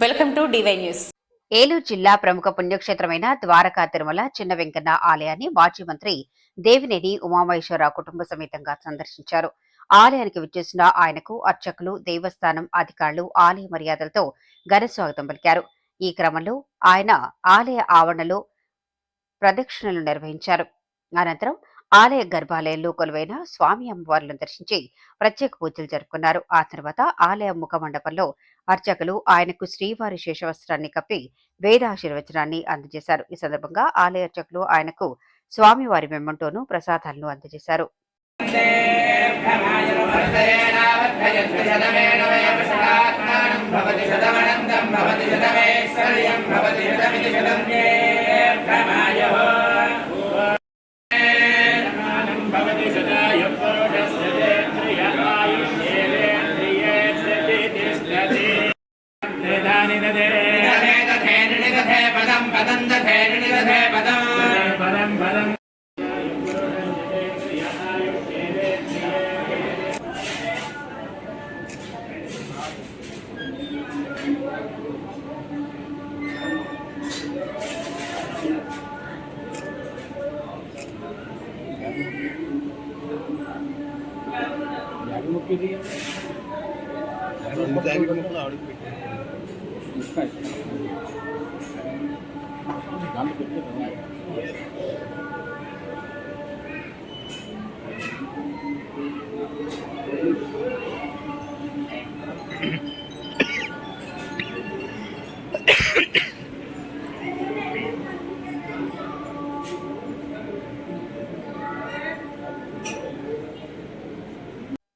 Welcome to D Y news. Eluru జిల్లా ప్రముఖ పుణ్యక్షేత్రమైన ద్వారకా తిరుమల చిన్న వెంకన్న ఆలయాన్ని మాజీ మంత్రి దేవినేని ఉమామహేశ్వరరావు కుటుంబ సమేతంగా సందర్శించారు. ఆలయానికి విచ్చేసిన ఆయనకు అర్చకులు దేవస్థానం అధికారులు ఆలయ మర్యాదలతో ఘన స్వాగతం పలికారు. ఈ క్రమంలో ఆయన ఆలయ ఆవరణలో ప్రదక్షిణలు నిర్వహించారు. అనంతరం ఆలయ గర్భాలయంలో కొలువైన స్వామి అమ్మవార్లను దర్శించి ప్రత్యేక పూజలు జరుపుకున్నారు. ఆ తర్వాత ఆలయ ముఖ మండపంలో అర్చకులు ఆయనకు శ్రీవారి శేషవస్త్రాన్ని కప్పి వేదాశీర్వచనాన్ని అందజేశారు. ఈ సందర్భంగా ఆలయ అర్చకులు ఆయనకు స్వామివారి మెమ్మంటోను ప్రసాదాలను అందజేశారు. అడుగుకిది అడుగుకిది అడుగుకిది ఇస్తాయి దాన్ని పెట్టుకోవాలి Thank you.